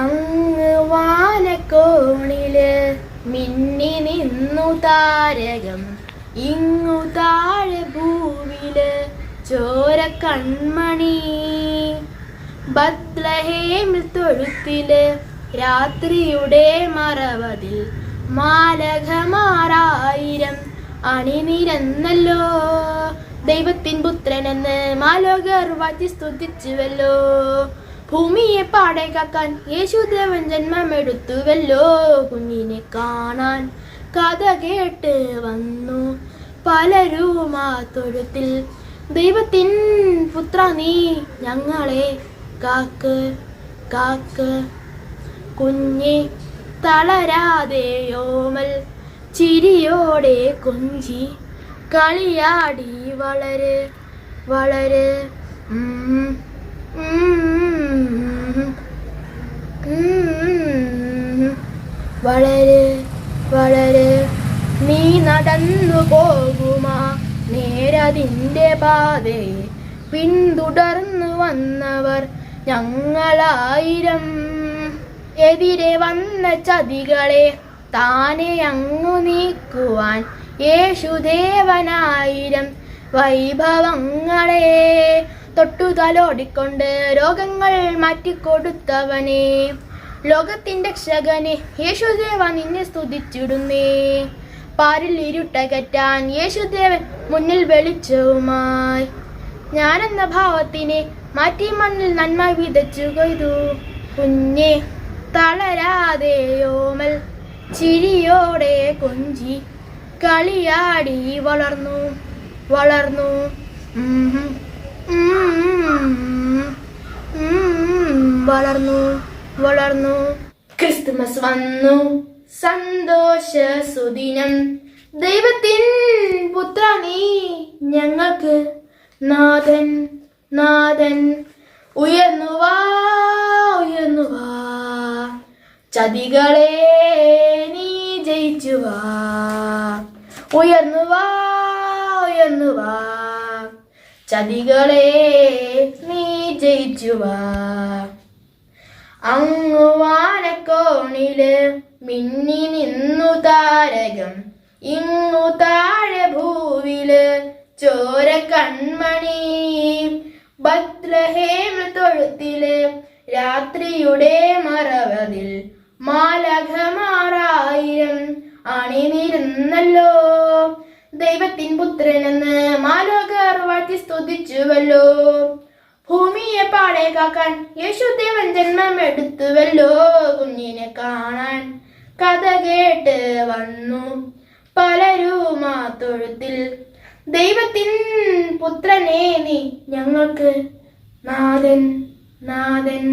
അങ്ങ് വാനക്കോണിൽ മിന്നി നിന്നു താരകം. ഇങ്ങു താഴെ ഭൂവിൽ ചോര കൺമണി ബത്ലഹേമിൽ തൊഴുത്തിൽ രാത്രിയുടെ മറവതിൽ മാലകമാറായിരം അണിനിരന്നല്ലോ ദൈവത്തിൻ പുത്രനെന്ന് മാലോകർ വാറ്റി സ്തുതിച്ചുവല്ലോ. ഭൂമിയെ പാടെ കാക്കാൻ യേശുദേവൻ ജന്മമെടുത്തുവല്ലോ. കുഞ്ഞിനെ കാണാൻ കഥ കേട്ട് വന്നു. പലരും ആ തൊഴുത്തിൽ ദൈവത്തിൻ പുത്ര നീ ഞങ്ങളെ കാക്ക് കാക്ക്. കുഞ്ഞെ തളരാതെയോമൽ ചിരിയോടെ കൊഞ്ചി. കളിയാടി വളരെ വളര്. വളര് വളരെ നീ നടന്നു പോകുമാ നേരതിന്റെ പാതയെ പിന്തുടർന്നു വന്നവർ ഞങ്ങളായിരം. എതിരെ വന്ന ചതികളെ താനെ അങ്ങു നീക്കുവാൻ യേശുദേവനായിരം. വൈഭവങ്ങളെ തൊട്ടു തലോടിക്കൊണ്ട് രോഗങ്ങൾ മാറ്റിക്കൊടുത്തവനെ. ലോകത്തിന്റെ രക്ഷകനെ യേശുദേവ നിന്നെ സ്തുതിച്ചിടുന്നേ. പാരിൽ ഇരുട്ടകറ്റാൻ യേശുദേവൻ മുന്നിൽ വെളിച്ചവുമായി. ഞാനെന്ന ഭാവത്തിനെ മാറ്റി മണ്ണിൽ നന്മ വിതച്ചു കൊയ്തു. കുഞ്ഞെ തളരാതെയോമൽ ചിരിയോടെ കൊഞ്ചി കളിയാടി വളർന്നു വളർന്നു. വളർന്നു വളർന്നു. ക്രിസ്തുമസ് വന്നു. സന്തോഷ സുദിനം ദൈവത്തിൻ പുത്ര നീ ഞങ്ങൾക്ക് നാഥൻ നാഥൻ. ഉയർന്നു വാ ഉയർന്നു വാ. ചതികളെ നീ ജയിച്ചു വാ. ഉയർന്നു വാ ഉയർന്നു വാ. ചതികളെ നീ ജയിച്ചു വാ. അങ്ങു വാനക്കോണിൽ മിന്നി നിന്നു താരകം. ഇങ്ങു താഴെ ഭൂവിൽ ചോര കൺമണി. ഭദ്രഹേമ തൊഴുത്തിൽ രാത്രിയുടെ മറവതിൽ മാലകമാറായിരം അണിനിരുന്നല്ലോ. ദൈവത്തിൻ പുത്രനെന്ന് മാലോകർ വാഴ്ത്തി സ്തുതിച്ചുവല്ലോ. പാടെ കാക്കാൻ യേശുദേവൻ ജന്മമെടുത്തുവല്ലോ കുഞ്ഞിനെ കാണാൻ. കഥ കേട്ട് വന്നു പലരും ആ തൊഴുത്തിൽ. ദൈവത്തിൻ പുത്രനേ നീ ഞങ്ങൾക്ക് നാഥൻ നാഥൻ.